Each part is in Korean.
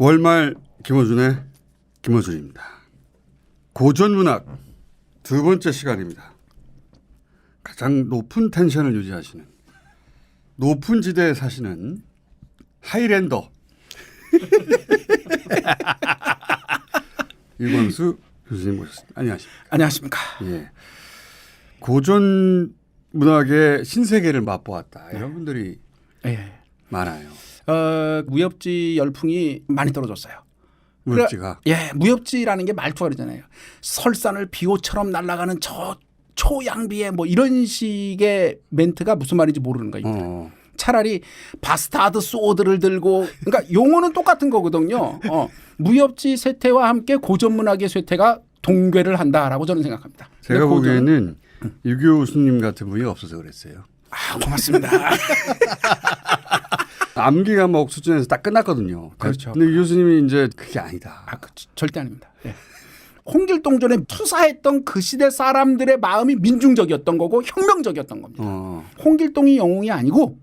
월말 김어준의 김어준입니다. 고전문학 두 번째 시간입니다. 가장 높은 텐션을 유지하시는 높은 지대에 사시는 하이랜더 이광수 교수님 모셨습니다. 안녕하십니까? 안녕하십니까. 예. 고전 문학의 신세계를 맛보았다. 이런 분들이 예. 많아요. 어, 무협지 열풍이 많이 떨어졌어요. 무협지가. 예, 무협지라는 게 말투가 그러잖아요. 설산을 비호처럼 날아가는 저 초양비의 뭐 이런 식의 멘트가 무슨 말인지 모르는 거예요. 어. 차라리 바스타드 소드를 들고 그러니까 용어는 똑같은 거거든요. 어, 무협지 쇠퇴와 함께 고전 문학의 쇠퇴가 동괴를 한다라고 저는 생각합니다. 제가 보기에는 유교 스님 같은 분이 없어서 그랬어요. 아, 고맙습니다. 암기가 뭐 수준에서 딱 끝났거든요. 그렇죠. 근데 유 교수님이 이제 그게 아니다. 아, 그, 절대 아닙니다. 예. 홍길동전에 투사했던 그 시대 사람들의 마음이 민중적이었던 거고 혁명적이었던 겁니다. 어. 홍길동이 영웅이 아니고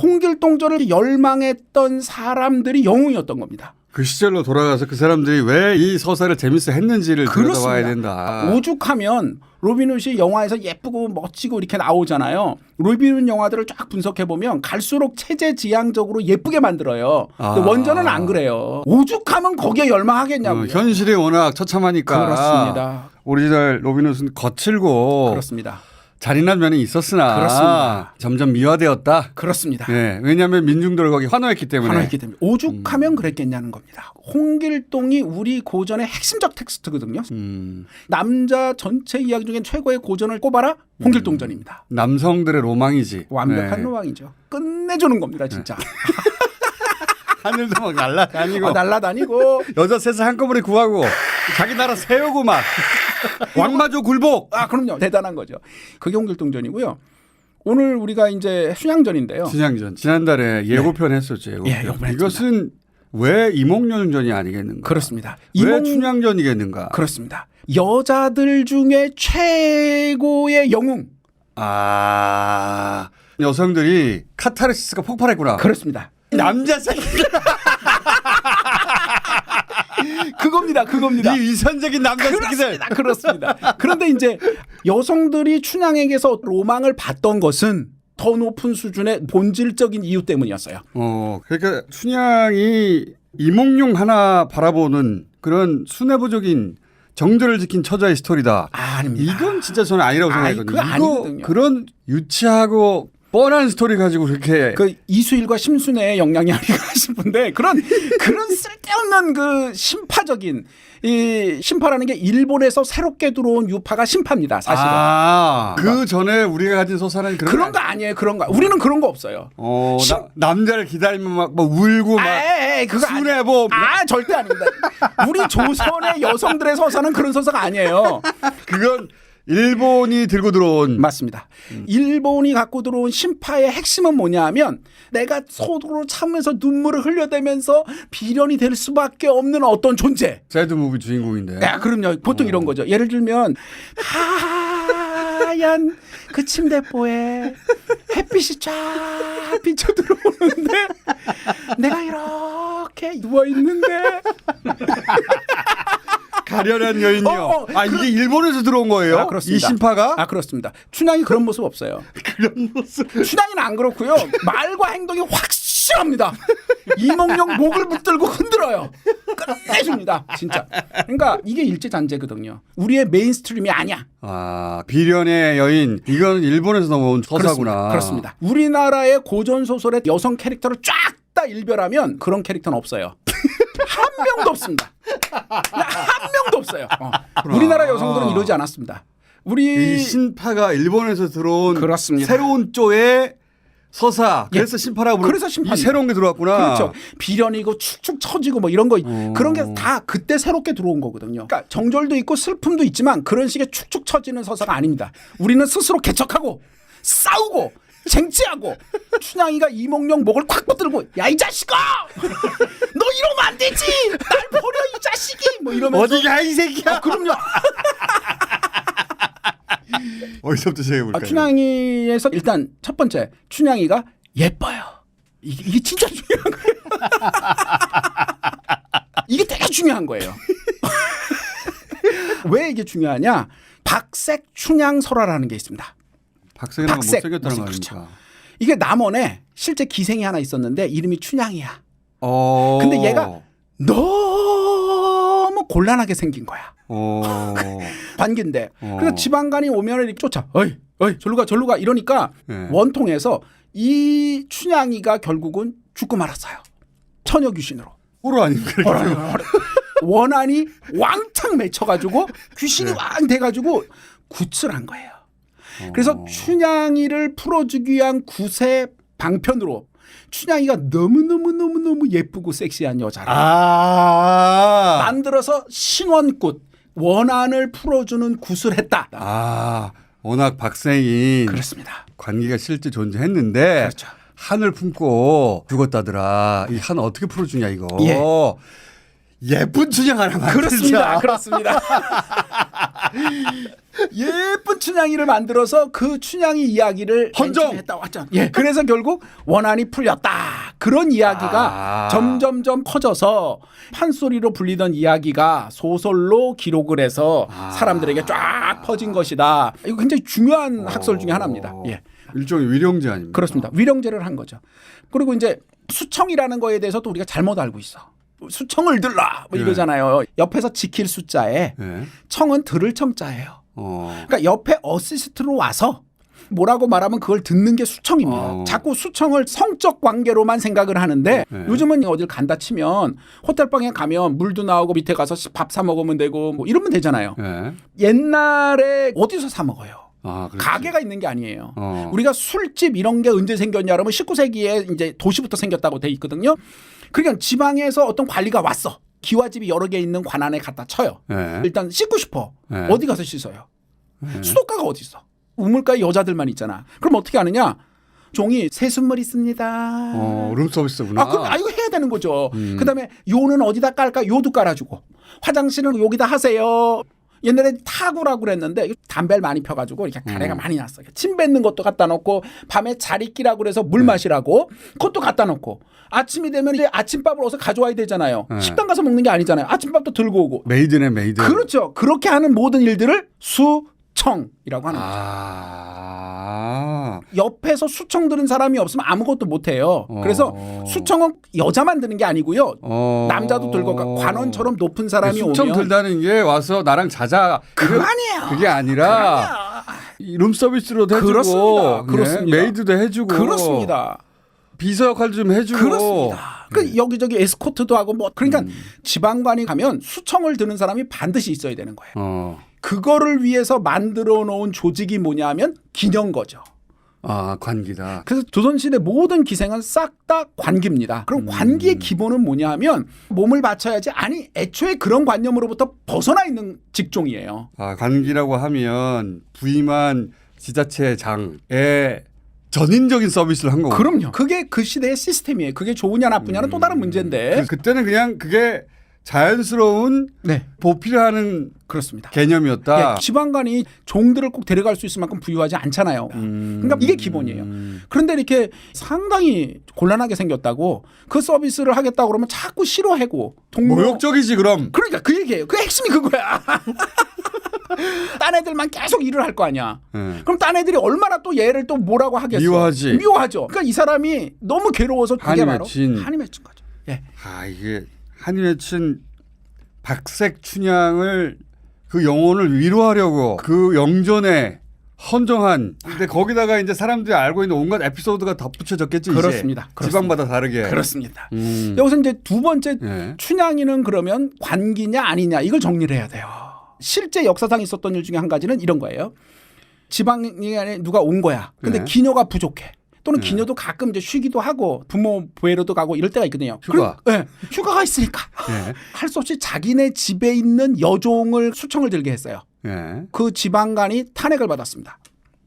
홍길동전을 열망했던 사람들이 영웅이었던 겁니다. 그 시절로 돌아가서 그 사람들이 왜 이 서사를 재밌어 했는지를 들여다봐야 된다. 오죽하면 로빈 훗이 영화에서 예쁘고 멋지고 이렇게 나오잖아요. 로빈 훗 영화들을 쫙 분석해 보면 갈수록 체제 지향적으로 예쁘게 만들어요. 아. 원전은 안 그래요. 오죽하면 거기에 열망하겠냐고요. 어, 현실이 워낙 처참하니까. 그렇습니다. 오리지널 로빈 훗은 거칠고 그렇습니다. 잔인한 면이 있었으나 그렇습니다. 점점 미화되었다. 그렇습니다. 네, 왜냐하면 민중들을 거기 환호했기 때문에. 하나였기 때문에 오죽하면 그랬겠냐는 겁니다. 홍길동이 우리 고전의 핵심적 텍스트거든요. 음, 남자 전체 이야기 중에 최고의 고전을 꼽아라 홍길동전입니다. 남성들의 로망이지. 완벽한 네. 로망이죠. 끝내주는 겁니다, 진짜. 하늘도 막 날아다니고 아, 날라다니고 여자 셋을 한꺼번에 구하고 자기 나라 세우고 막 왕마조 굴복. 아 그럼요 대단한 거죠. 그게 홍길동전이고요. 오늘 우리가 이제 춘향전인데요. 진양전 지난달에 예고편 했었죠. 예고편. 예, 예고편. 이것은 왜 이몽룡전이 아니겠는가? 그렇습니다. 왜 이몽- 춘향전이겠는가? 그렇습니다. 여자들 중에 최고의 영웅 아 여성들이 카타르시스가 폭발했구나. 그렇습니다. 남자 새끼 그겁니다. 그겁니다. 이 위선적인 남자 새끼들. 그렇습니다. 그렇습니다. 그런데 이제 여성들이 춘향에게서 로망을 받던 것은 더 높은 수준의 본질적인 이유 때문이었어요. 어 그러니까 춘향이 이몽룡 하나 바라보는 그런 수뇌부적인 정절을 지킨 처자의 스토리다. 아, 아닙니다. 이건 진짜 저는 아니라고 생각하거든요. 그거 이거 아니거든요. 그런 유치하고 뻔한 스토리 가지고 그렇게 그 이수일과 심순애의 영향이 아닌가 싶은데 그런 그런 쓸데없는 그 심파적인 이 심파라는 게 일본에서 새롭게 들어온 유파가 심파입니다. 사실은. 아, 그 전에 우리가 가진 서사는 그런, 그런 거 아니에요. 그런 거. 우리는 그런 거 없어요. 어, 심- 나, 남자를 기다리면 막, 막 울고 막 아, 에이, 그거 아니- 순애보 아, 절대 아닙니다. 우리 조선의 여성들의 서사는 그런 서사가 아니에요. 그건 일본이 들고 들어온 맞습니다. 음. 일본이 갖고 들어온 심파의 핵심은 뭐냐하면 내가 소도로 참으면서 눈물을 흘려대면서 비련이 될 수밖에 없는 어떤 존재. 새드 무비 주인공인데. 야, 그럼요. 보통 이런 거죠. 예를 들면 하얀 그 침대보에 햇빛이 쫙 비쳐 들어오는데 내가 이렇게 누워 있는데 가련한 여인이요. 어, 어, 아 이게 일본에서 들어온 거예요? 아, 그렇습니다. 이 심파가 아 그렇습니다. 춘향이 그런 모습 없어요. 그런 모습. 춘향이는 안 그렇고요. 말과 행동이 확실합니다. 이몽룡 목을 붙들고 흔들어요. 끝내줍니다. 진짜. 그러니까 이게 일제 잔재거든요. 우리의 메인스트림이 아니야. 아 비련의 여인 이건 일본에서 넘어온 서사구나. 그렇습니다. 그렇습니다. 우리나라의 고전 소설의 여성 캐릭터를 쫙 다 일별하면 그런 캐릭터는 없어요. 한 명도 없습니다. 한 명도 없어요. 어. 우리나라 여성들은 이러지 않았습니다. 우리 이 신파가 일본에서 들어온 그렇습니다. 새로운 쪼의 서사. 그래서 예. 신파라고 부르- 그래서. 이 새로운 게 들어왔구나. 그렇죠. 비련이고 축축 처지고 뭐 이런 거 어. 그런 게 다 그때 새롭게 들어온 거거든요. 그러니까 정절도 있고 슬픔도 있지만 그런 식의 축축 처지는 서사가 아닙니다. 우리는 스스로 개척하고 싸우고 쟁취하고 춘향이가 이몽룡 목을 콱 붙들고 야 이 자식아 너 이러면 안 되지 날 버려 이 자식이 뭐 이러면서 어디 가 이 새끼야? 아, 그럼요. 어디서부터 시작해볼까요? 아, 춘향이에서 일단 첫 번째 춘향이가 예뻐요. 이게, 이게 진짜 중요한 거예요. 이게 되게 중요한 거예요. 왜 이게 중요하냐? 박색 춘향 설화라는 게 있습니다. 박색이랑 박색. 못생겼다는 거 그렇죠. 아닙니까? 이게 남원에 실제 기생이 하나 있었는데 이름이 춘향이야. 어. 근데 얘가 너무 곤란하게 생긴 거야. 어. 관계인데. 어. 그래서 지방간이 오면 이렇게 쫓아. 어이, 어이, 절로 가, 절로 가. 이러니까 네. 원통에서 이 춘향이가 결국은 죽고 말았어요. 처녀 귀신으로. 호러 아닙니까? 원한이 왕창 맺혀가지고 귀신이 네. 왕 돼가지고 굿을 한 거예요. 그래서 어. 춘향이를 풀어주기 위한 굿의 방편으로 춘향이가 너무너무너무너무 예쁘고 섹시한 여자를 아. 만들어서 신원굿 원한을 풀어주는 굿을 했다. 아. 워낙 박생인 그렇습니다. 관계가 실제 존재했는데 그렇죠. 한을 품고 죽었다더라. 이 한 어떻게 풀어주냐 이거. 예. 예쁜 춘향 하나 만들자. 그렇습니다. 그렇습니다. 예쁜 춘향이를 만들어서 그 춘향이 이야기를 헌정! 했다 왔죠. 예. 그래서 결국 원한이 풀렸다. 그런 이야기가 아. 점점점 커져서 판소리로 불리던 이야기가 소설로 기록을 해서 아. 사람들에게 쫙 퍼진 것이다. 이거 굉장히 중요한 학설 중에 하나입니다. 어. 예. 일종의 위령제 아닙니까? 그렇습니다. 위령제를 한 거죠. 그리고 이제 수청이라는 거에 대해서도 우리가 잘못 알고 있어. 수청을 들라 뭐 네. 이거잖아요. 옆에서 지킬 숫자에 네. 청은 들을 청자예요. 어. 그러니까 옆에 어시스트로 와서 뭐라고 말하면 그걸 듣는 게 수청입니다. 어. 자꾸 수청을 성적 관계로만 생각을 하는데 네. 요즘은 어딜 간다 치면 호텔방에 가면 물도 나오고 밑에 가서 밥 사 먹으면 되고 뭐 이러면 되잖아요. 네. 옛날에 어디서 사 먹어요? 아. 가게가 있는 게 아니에요. 어. 우리가 술집 이런 게 언제 생겼냐 그러면 19세기에 이제 도시부터 생겼다고 돼 있거든요. 그러니까 지방에서 어떤 관리가 왔어. 기와집이 여러 개 있는 관안에 갖다 쳐요. 네. 일단 씻고 싶어. 네. 어디 가서 씻어요? 수도가가 어디 있어? 우물가에 여자들만 있잖아. 그럼 어떻게 하느냐? 종이 새순물 있습니다. 어, 룸 서비스구나. 아, 그럼 아 이거 해야 되는 거죠. 그다음에 요는 어디다 깔까? 요도 깔아주고 화장실은 여기다 하세요. 옛날에 타구라고 그랬는데 담배를 많이 펴가지고 이렇게 가래가 많이 났어요. 침 뱉는 것도 갖다 놓고 밤에 잘 있기라고 그래서 물 마시라고 그것도 갖다 놓고 아침이 되면 이제 아침밥을 어서 가져와야 되잖아요. 네. 식당 가서 먹는 게 아니잖아요. 아침밥도 들고 오고. 메이드네 메이드. 그렇죠. 그렇게 하는 모든 일들을 수청이라고 하는 거죠. 아. 옆에서 수청 들은 사람이 없으면 아무것도 못 해요. 어. 그래서 수청은 여자만 드는 게 아니고요. 어. 남자도 들고 가- 관원처럼 높은 사람이 수청 오면 들다는 게 와서 나랑 자자. 이런- 아니에요. 그게 아니라 이 룸 서비스로도 해주고 그렇습니다. 네, 그렇습니다. 메이드도 해주고 그렇습니다. 비서 역할 좀 해주고 그렇습니다. 그 여기저기 에스코트도 하고 뭐 그러니까 지방관이 가면 수청을 드는 사람이 반드시 있어야 되는 거예요. 어. 그거를 위해서 만들어 놓은 조직이 뭐냐면 기념거죠. 아 관기다. 그래서 조선시대 모든 기생은 싹 다 관기입니다. 그럼 관기의 기본은 뭐냐 하면 몸을 바쳐야지 아니 애초에 그런 관념으로부터 벗어나 있는 직종이에요. 아 관기라고 하면 부임한 지자체 장의 전인적인 서비스를 한 거고. 그럼요. 그게 그 시대의 시스템이에요. 그게 좋으냐 나쁘냐는 또 다른 문제인데. 그, 그때는 그냥 그게 자연스러운 네. 보필하는 그렇습니다. 개념이었다. 예, 지방관이 종들을 꼭 데려갈 수 있을 만큼 부유하지 않잖아요. 음. 그러니까 이게 기본이에요. 그런데 이렇게 상당히 곤란하게 생겼다고 그 서비스를 하겠다고 그러면 자꾸 싫어하고 동료 모욕적이지 그럼. 그러니까 그 얘기예요. 그 핵심이 그거야. 딴 애들만 계속 일을 할 거 아니야. 예. 그럼 딴 애들이 얼마나 또 얘를 또 뭐라고 하겠어? 미워하지. 미워하죠. 그러니까 이 사람이 너무 괴로워서 그게 한이 바로 맺힌. 한이 맺힌 거죠. 예. 아 이게 한이 맺힌 박색 춘향을 그 영혼을 위로하려고 그 영전에 헌정한 근데 거기다가 이제 사람들이 알고 있는 온갖 에피소드가 덧붙여졌겠지 그렇습니다. 이제. 지방마다 다르게 그렇습니다. 음. 여기서 이제 두 번째 예. 춘향이는 그러면 관기냐 아니냐 이걸 정리를 해야 돼요. 실제 역사상 있었던 일 중에 한 가지는 이런 거예요. 지방에 누가 온 거야. 근데 네. 기녀가 부족해. 또는 네. 기녀도 가끔 이제 쉬기도 하고 부모 보혜로도 가고 이럴 때가 있거든요. 휴가. 예, 휴가가 있으니까 예. 할수 없이 자기네 집에 있는 여종을 수청을 들게 했어요. 예. 그 지방관이 탄핵을 받았습니다.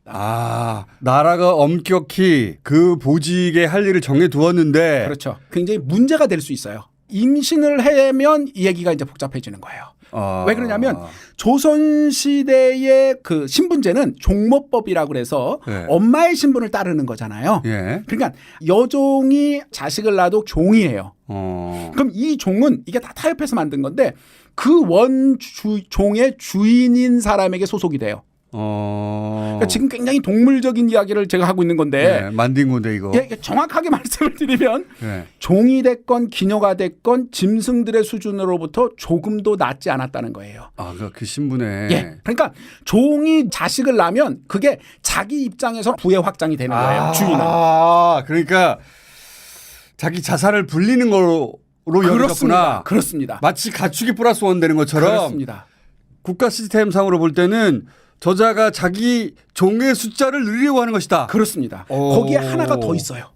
아 나라가 엄격히 그 보직에 할 일을 정해 두었는데 그렇죠. 굉장히 문제가 될 수 있어요. 임신을 해면 이 얘기가 이제 복잡해지는 거예요. 아. 왜 그러냐면 조선 시대의 그 신분제는 종모법이라고 그래서 네. 엄마의 신분을 따르는 거잖아요. 예. 그러니까 여종이 자식을 낳아도 종이에요. 어. 그럼 이 종은 이게 다 타협해서 만든 건데 그 원 종의 주인인 사람에게 소속이 돼요. 어. 그러니까 지금 굉장히 동물적인 이야기를 제가 하고 있는 건데 네, 만든 건데 이거. 예, 정확하게 말씀을 드리면 예. 종이 됐건 기녀가 됐건 짐승들의 수준으로부터 조금도 낮지 않았다는 거예요. 아, 그, 그 신분에. 예. 그러니까 종이 자식을 낳으면 그게 자기 입장에서 부의 확장이 되는 거예요. 주인은. 아, 그러니까 자기 자산을 불리는 거로 그렇습니다. 그렇습니다. 마치 가축이 플러스 원 되는 것처럼 그렇습니다. 국가 시스템상으로 볼 때는 저자가 자기 종의 숫자를 늘리려고 하는 것이다. 그렇습니다. 오. 거기에 하나가 더 있어요.